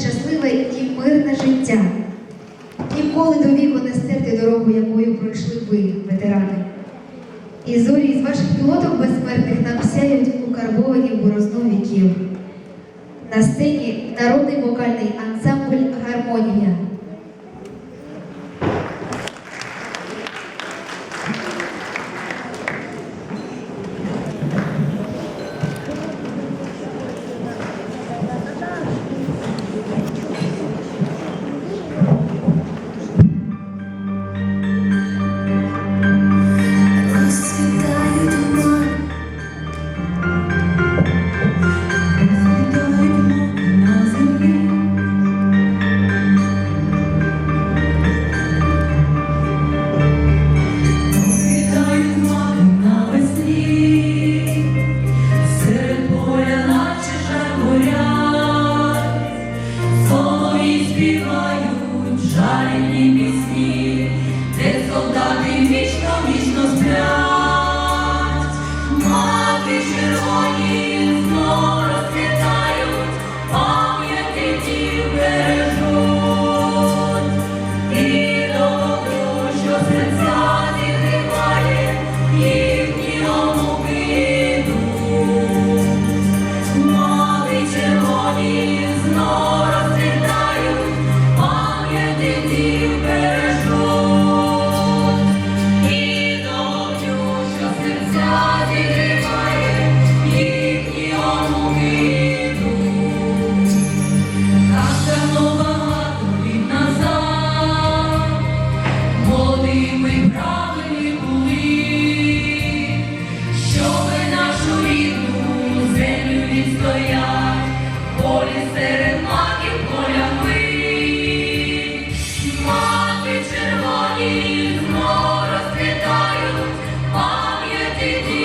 щасливе і мирне життя. Ніколи до віку не стерти дорогу, якою пройшли ви, ветерани. І зорі з ваших пілоток безсмертних нам сяють у карбовані борозну віків. На сцені народний вокальний ансамбль Гармонія. you. Happy